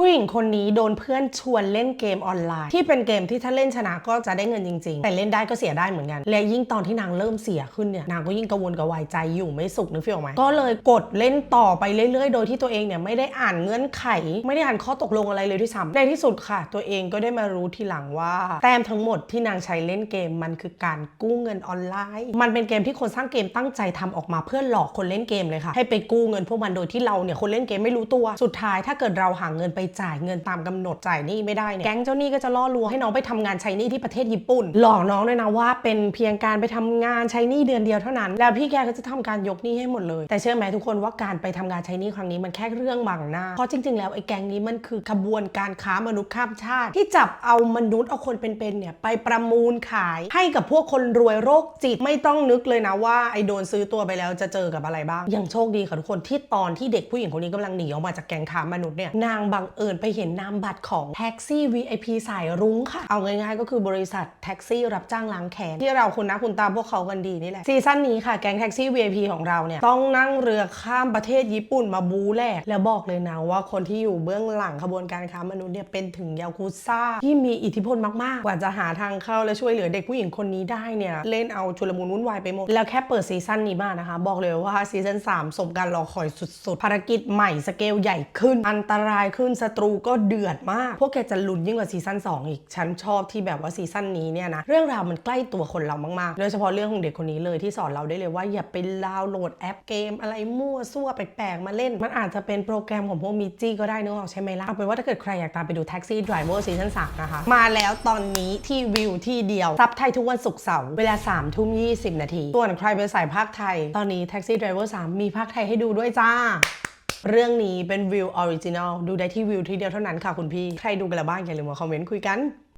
ผู้หญิงคนนี้โดนเพื่อนชวนเล่นเกมออนไลน์ ที่เป็นเกมที่ถ้าเล่นชนะก็จะได้เงินจริง ๆ แต่เล่นได้ก็เสียได้เหมือนกัน และยิ่งตอนที่นางเริ่มเสียขึ้นเนี่ยนางก็ยิ่งกังวลกระวายใจอยู่ไม่สุขนึกฟีลออกไหมก็เลยกดเล่นต่อไปเรื่อยๆ โดยที่ตัวเองเนี่ยไม่ได้อ่านเงื่อนไข ไม่ได้อ่านข้อตกลงอะไรเลยด้วยซ้ำในที่สุดค่ะ ตัวเองก็ได้มารู้ทีหลังว่า แต้มทั้งหมดที่นางใช้เล่นเกมมันคือการกู้เงินออนไลน์ มันเป็นเกมที่คนสร้างเกมตั้งใจทำออกมาเพื่อหลอกคนเล่นเกมเลยค่ะให้ไปกู้เงินพวกมันโดยที่เราเนี่ยคนเล่นเกมไม่รู้ตัวสุดท้ายถ้าเกิดเราหาเงินไปจ่ายเงินตามกำหนดจ่ายหนี้ไม่ได้เนี่ยแก๊งเจ้าหนี้ก็จะล่อลวงให้น้องไปทำงานใช้หนี้ที่ประเทศญี่ปุ่น หลอกน้องด้วยนะว่าเป็นเพียงการไปทำงานใช้หนี้เดือนเดียวเท่านั้น แล้วพี่แกก็จะทำการยกหนี้ให้หมดเลย แต่เชื่อไหมทุกคนว่าการไปทำงานใช้หนี้ครั้งนี้มันแค่เรื่องบังหน้า เพราะจริง ๆ แล้วไอ้แก๊งนี้มันคือขบวนการค้ามนุษย์ข้ามชาติ ที่จับเอามนุษย์เอาคนเป็นๆเนี่ยไปประมูลขาย ให้กับพวกคนรวยโรคจิตไม่ต้องนึกเลยนะว่าไอ้โดนซื้อตัวไปแล้วจะเจอกับอะไรบ้างยังโชคดีค่ะทุกคนที่ตอนที่เด็กผู้หญิงคนนี้กำลังหนีออกมาจากแก๊งค้ามนุษย์เนี่ยนางบังเเอิญไปเห็นนามบัตรของแท็กซี่ VIP สายรุ้งค่ะ เอาง่ายๆก็คือบริษัทแท็กซี่รับจ้างล้างแค้นที่เราคุณนะคุณตามพวกเขากันดีนี่แหละซีซั่นนี้ค่ะแก๊งแท็กซี่ VIP ของเราเนี่ยต้องนั่งเรือข้ามประเทศญี่ปุ่นมาบูแลกแล้วบอกเลยนะว่าคนที่อยู่เบื้องหลังขบวนการค้ามนุษย์เนี่ยเป็นถึงยากุซ่าที่มีอิทธิพลมากๆ กว่าจะหาทางเข้าและช่วยเหลือเด็กผู้หญิงคนนี้ได้เนี่ยเล่นเอาชุลมุนวุ่นวายไปหมดแล้วแค่เปิดซีซั่นนี้มานะคะ บอกเลยว่าซีซั่น3สมการรอคอยสุดๆภารกิจใหม่สเกลใหญ่ขึ้นอันตรายขึ้นศัตรูก็เดือดมาก พวกแกจะลุ้นยิ่งกว่าซีซั่น2 อีก ฉันชอบที่แบบว่าซีซั่นนี้เนี่ยนะ เรื่องราวมันใกล้ตัวคนเรามากๆ โดยเฉพาะเรื่องของเด็กคนนี้เลยที่สอนเราได้เลยว่าอย่าไปดาวน์โหลดแอปเกม อะไรมั่วซั่วแปลกๆมาเล่น มันอาจจะเป็นโปรแกรมของพวกมิจี้ก็ได้นึกออกใช่ไหมล่ะ เอาเป็นว่าถ้าเกิดใครอยากตามไปดู Taxi Driver ซีซั่น3นะคะ มาแล้วตอนนี้ที่วิวที่เดียวซับไทยทุกวันศุกร์เสาร์เวลา3ทุ่ม20นาทีส่วนใครเป็นสายภาคไทย ตอนนี้ Taxi Driver 3มีภาคไทยให้ดูด้วยจ้า เรื่องนี้เป็นวิวออริจินอลดูได้ที่วิวที่เดียวเท่านั้นค่ะคุณพี่ ใครดูกันแล้วบ้างอย่าลืมมาคอมเมนต์คุยกัน